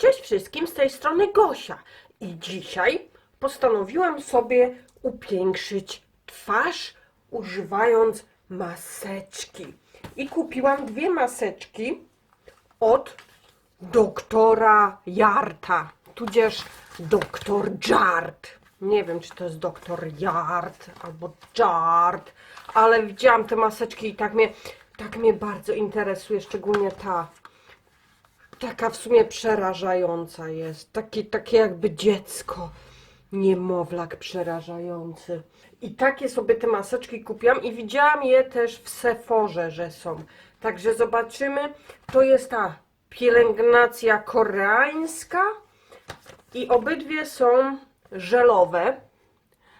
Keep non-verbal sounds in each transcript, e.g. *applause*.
Cześć wszystkim, z tej strony Gosia. I dzisiaj postanowiłam sobie upiększyć twarz używając maseczki. I kupiłam dwie maseczki od doktora Jarta, tudzież doktor Jart. Nie wiem, czy to jest doktor Jart albo Jart, ale widziałam te maseczki i tak mnie, tak mnie bardzo interesuje, szczególnie ta taka w sumie przerażająca jest. Takie, takie jakby dziecko. Niemowlak przerażający. I takie sobie te maseczki kupiłam i widziałam je też w Seforze, że są. Także zobaczymy. To jest ta pielęgnacja koreańska i obydwie są żelowe.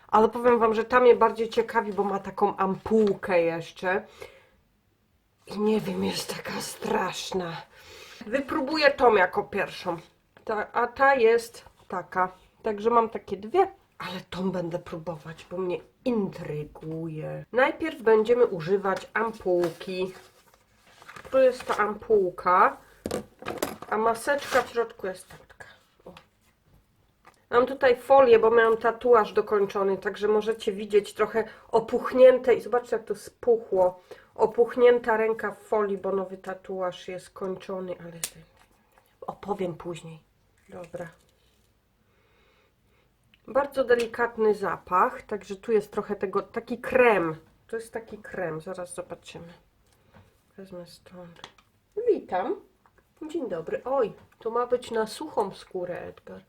Ale powiem Wam, że ta mnie bardziej ciekawi, bo ma taką ampułkę jeszcze. I nie wiem, jest taka straszna. Wypróbuję tą jako pierwszą. Ta, a ta jest taka. Także mam takie dwie, ale tą będę próbować, bo mnie intryguje. Najpierw będziemy używać ampułki. Tu jest ta ampułka, a maseczka w środku jest taka. O. Mam tutaj folię, bo miałam tatuaż dokończony, także możecie widzieć trochę opuchnięte i zobaczcie jak to spuchło. Opuchnięta ręka w folii, bo nowy tatuaż jest skończony, ale opowiem później. Dobra. Bardzo delikatny zapach, także tu jest trochę tego, taki krem. To jest taki krem, zaraz zobaczymy. Wezmę stąd. Witam. Dzień dobry. Oj, to ma być na suchą skórę, Edgar.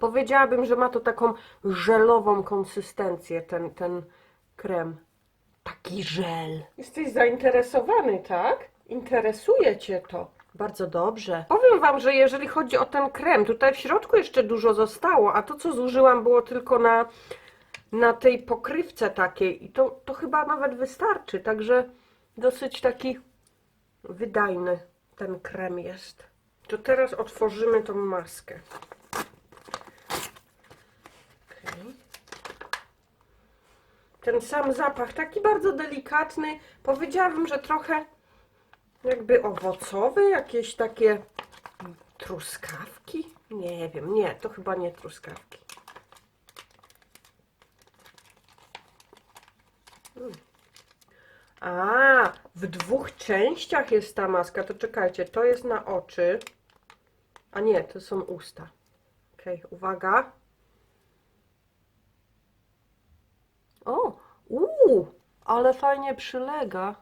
Powiedziałabym, że ma to taką żelową konsystencję, ten, ten krem. Taki żel. Jesteś zainteresowany, tak? Interesuje Cię to. Bardzo dobrze. Powiem Wam, że jeżeli chodzi o ten krem, tutaj w środku jeszcze dużo zostało, a to, co zużyłam, było tylko na, na tej pokrywce takiej i to, to chyba nawet wystarczy, także dosyć taki wydajny ten krem jest. To teraz otworzymy tą maskę. Ten sam zapach, taki bardzo delikatny. Powiedziałabym, że trochę jakby owocowy, jakieś takie truskawki. Nie wiem, nie, to chyba nie truskawki. Mm. A, w dwóch częściach jest ta maska. To czekajcie, to jest na oczy. A nie, to są usta. Okej, uwaga. O, uuu, ale fajnie przylega.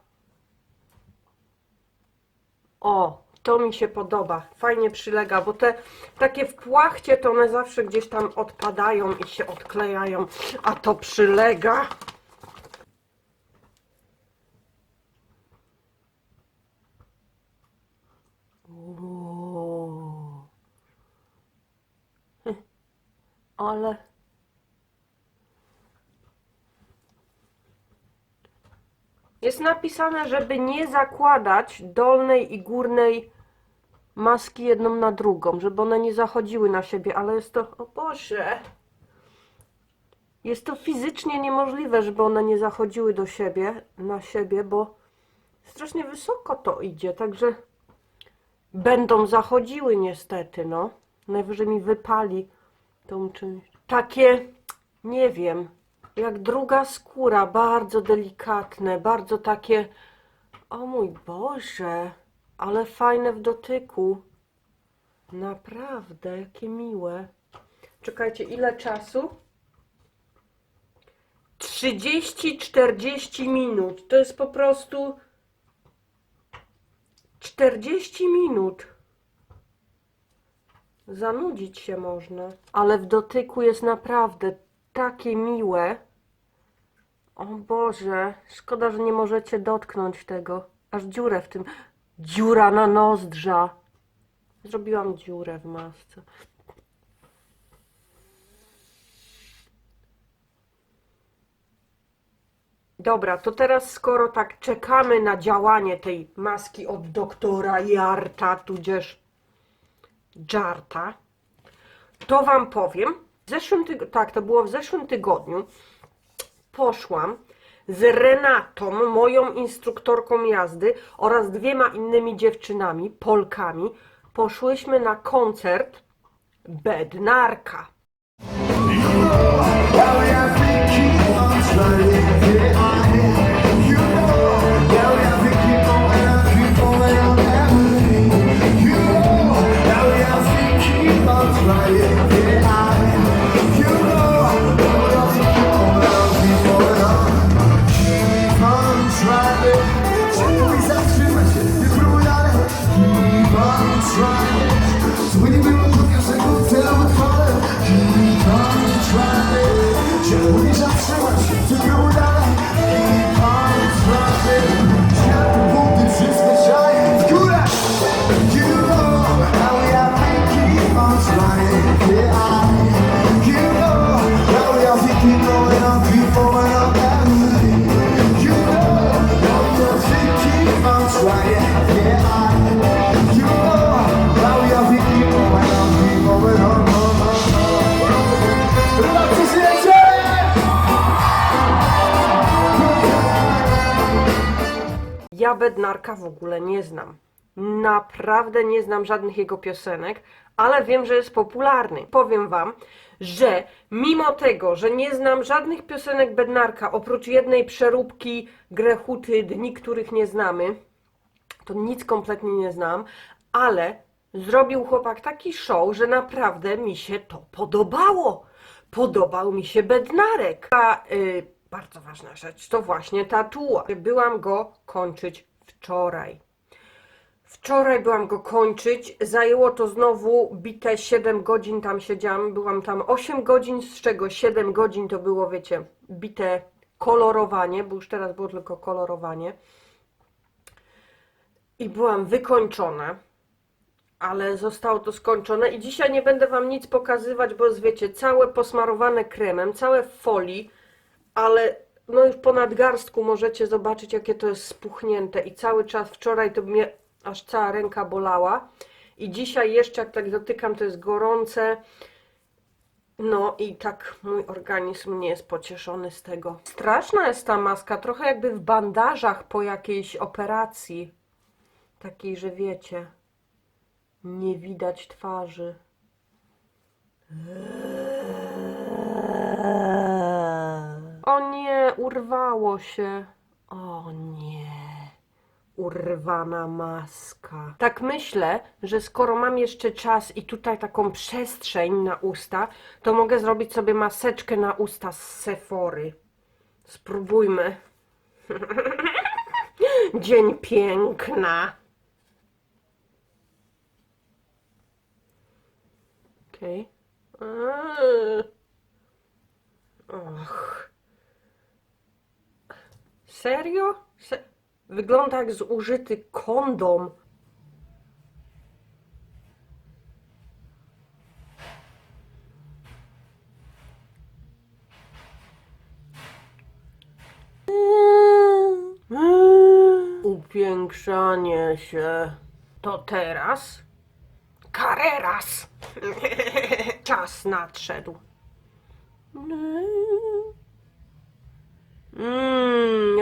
O, to mi się podoba. Fajnie przylega, bo te takie w płachcie to one zawsze gdzieś tam odpadają i się odklejają, a to przylega. Uuu. Hm, Ale Jest napisane, żeby nie zakładać dolnej i górnej maski jedną na drugą, żeby one nie zachodziły na siebie, ale jest to, o Boże, jest to fizycznie niemożliwe, żeby one nie zachodziły do siebie, na siebie, bo strasznie wysoko to idzie, także będą zachodziły niestety, no. Najwyżej mi wypali tą. Takie, nie wiem, jak druga skóra, bardzo delikatne, bardzo takie, o mój Boże, ale fajne w dotyku. Naprawdę, jakie miłe. Czekajcie, ile czasu? 30-40 minut. To jest po prostu 40 minut. Zanudzić się można. Ale w dotyku jest naprawdę takie miłe. O Boże, szkoda, że nie możecie dotknąć tego. Aż dziurę w tym. Dziura na nozdrza. Zrobiłam dziurę w masce. Dobra, to teraz skoro tak czekamy na działanie tej maski od doktora Jarta, tudzież Jarta, to Wam powiem, w zeszłym tygodniu, tak, to było w zeszłym tygodniu, poszłam z Renatą, moją instruktorką jazdy oraz dwiema innymi dziewczynami, Polkami. Poszłyśmy na koncert Bednarka. Bednarka w ogóle nie znam. Naprawdę nie znam żadnych jego piosenek, ale wiem, że jest popularny. Powiem wam, że mimo tego, że nie znam żadnych piosenek Bednarka, oprócz jednej przeróbki Grechuty, dni, których nie znamy, to nic kompletnie nie znam, ale zrobił chłopak taki show, że naprawdę mi się to podobało. Podobał mi się bednarek. A y, bardzo ważna rzecz to właśnie tatuaż. Byłam go kończyć wczoraj. Wczoraj byłam go kończyć. Zajęło to znowu bite 7 godzin tam siedziałam. Byłam tam 8 godzin, z czego 7 godzin to było, wiecie, bite kolorowanie, bo już teraz było tylko kolorowanie i byłam wykończona, ale zostało to skończone i dzisiaj nie będę Wam nic pokazywać, bo wiecie, całe posmarowane kremem, całe w folii, ale no już po nadgarstku możecie zobaczyć, jakie to jest spuchnięte i cały czas wczoraj to mnie aż cała ręka bolała i dzisiaj jeszcze jak tak dotykam, to jest gorące, no i tak mój organizm nie jest pocieszony z tego. Straszna jest ta maska, trochę jakby w bandażach po jakiejś operacji. Takiej, że wiecie, nie widać twarzy. O urwało się. O nie. Urwana maska. Tak myślę, że skoro mam jeszcze czas i tutaj taką przestrzeń na usta, to mogę zrobić sobie maseczkę na usta z Sephory. Spróbujmy. *laughs* Dzień piękna. Okej. Eee. Och. Serio? Se Wygląda jak zużyty kondom. Upiększanie się. To teraz? Kareras! *laughs* Czas nadszedł. Mmm,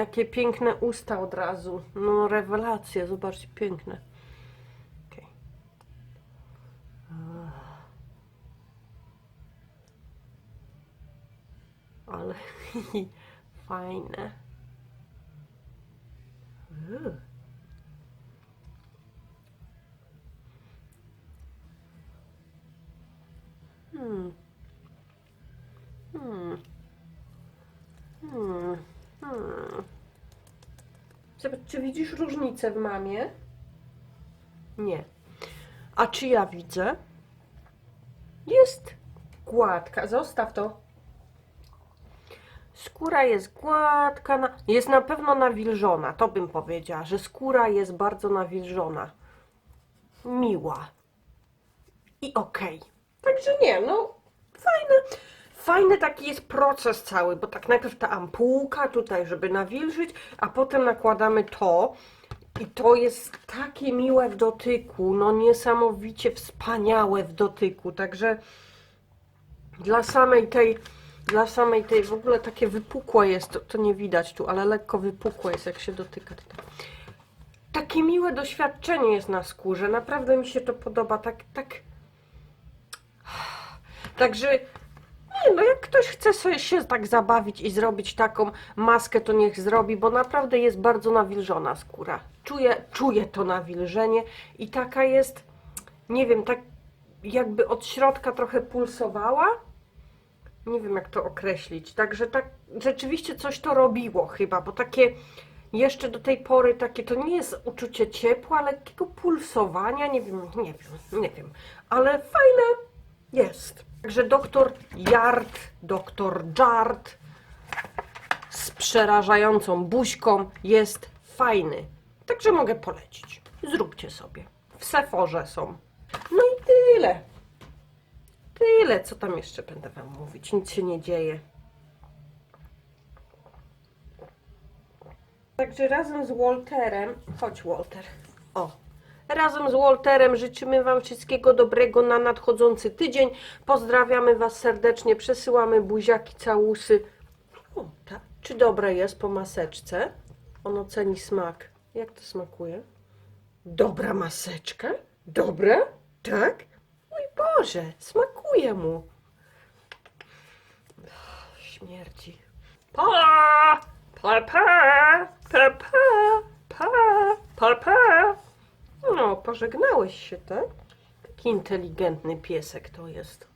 jakie piękne usta od razu. No, rewelacje, zobaczcie, piękne. Okej. Ale *laughs* fajne. Hmm. Zobacz, czy widzisz różnicę w mamie? Nie. A czy ja widzę? Jest gładka. Zostaw to. Skóra jest gładka, jest na pewno nawilżona, to bym powiedziała, że skóra jest bardzo nawilżona. Miła. I okej. Także nie, no fajne. Fajny taki jest proces cały, bo tak najpierw ta ampułka tutaj, żeby nawilżyć, a potem nakładamy to. I to jest takie miłe w dotyku, no niesamowicie wspaniałe w dotyku. Także dla samej tej Dla samej tej, w ogóle takie wypukłe jest, to, to nie widać tu, ale lekko wypukłe jest, jak się dotyka. tutaj. Takie miłe doświadczenie jest na skórze, naprawdę mi się to podoba, tak, tak... Także, nie no, jak ktoś chce sobie się tak zabawić i zrobić taką maskę, to niech zrobi, bo naprawdę jest bardzo nawilżona skóra. Czuję, czuję to nawilżenie i taka jest, nie wiem, tak jakby od środka trochę pulsowała. Nie wiem, jak to określić. Także tak rzeczywiście coś to robiło chyba, bo takie jeszcze do tej pory takie to nie jest uczucie ciepła, lekkiego pulsowania, nie wiem, nie wiem, nie wiem, ale fajne jest. Także doktor Jart, doktor Jart z przerażającą buźką jest fajny. Także mogę polecić. Zróbcie sobie. W Seforze są. No i tyle. Tyle, co tam jeszcze będę wam mówić. Nic się nie dzieje. Także razem z Walterem, chodź Walter, o, razem z Walterem życzymy wam wszystkiego dobrego na nadchodzący tydzień. Pozdrawiamy was serdecznie, przesyłamy buziaki, całusy. O, czy dobre jest po maseczce? On oceni smak. Jak to smakuje? Dobra maseczka? Dobre? Tak? Mój Boże, smakuje mu. Śmierci. Pa! Pa, pa! Pa, pa! Pa! Pa, pa! No, pożegnałeś się, tak? Taki inteligentny piesek to jest.